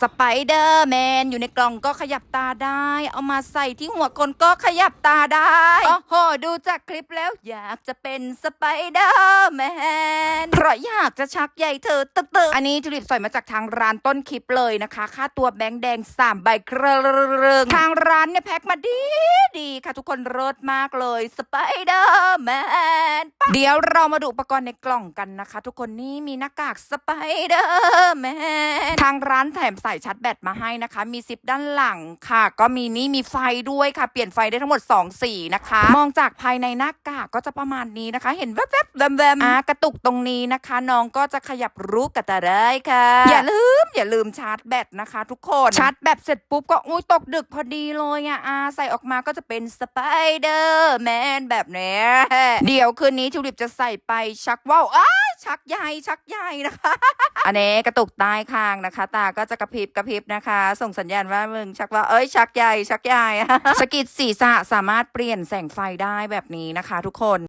สไปเดอร์แมนอยู่ในกล่องก็ขยับตาได้ เอามาใส่ที่หัวคนก็ขยับตาได้โอ้โหดูจากคลิปแล้วอยากจะเป็นสไปเดอร์แมนเพราะอยากจะชักใยเธอตึกตึกอันนี้จุลิปสอยมาจากทางร้านต้นคลิปเลยนะคะ ค่าตัวแบงค์แดง3ใบเครื่องทางร้านเนี่ยแพ็คมาดีดีค่ะทุกคนเลิศมากเลยสไปเดอร์แมน เดี๋ยวเรามาดูอุปกรณ์ในกล่องกันนะคะ ทุกคนนี่มีหน้ากากสไปเดอร์แมนทางร้านแถมสายชาร์จแบตมาให้นะคะ มีซิปด้านหลังค่ะ ก็มีนี่มีไฟด้วยค่ะ เปลี่ยนไฟได้ทั้งหมด 2 สีนะคะ มองจากภายในหน้ากากก็จะประมาณนี้นะคะ เห็นแวบๆแวมๆอ่ากระตุกตรงนี้นะคะ น้องก็จะขยับรูปกระตาได้ค่ะ อย่าลืมอย่าลืมชาร์จแบตนะคะ ทุกคนชาร์จแบตเสร็จปุ๊บก็อุ้ยตกดึกพอดีเลยอะอาใส่ออกมาก็จะเป็นสไปเดอร์แมนแบบเนี้ยเดี๋ยวคืนนี้ทิวลิปจะใส่ไปชักว่าวอ้าชักใหญ่ชักใหญ่นะคะ อันนี้กระตุกใต้คางนะคะ ตาก็จะกระพริบกระพริบนะคะ ส่งสัญญาณว่ามึงชักว่าเอ้ยชักใหญ่ชักใหญ่สกิดศีรษะสามารถเปลี่ยนแสงไฟได้แบบนี้นะคะ ทุกคน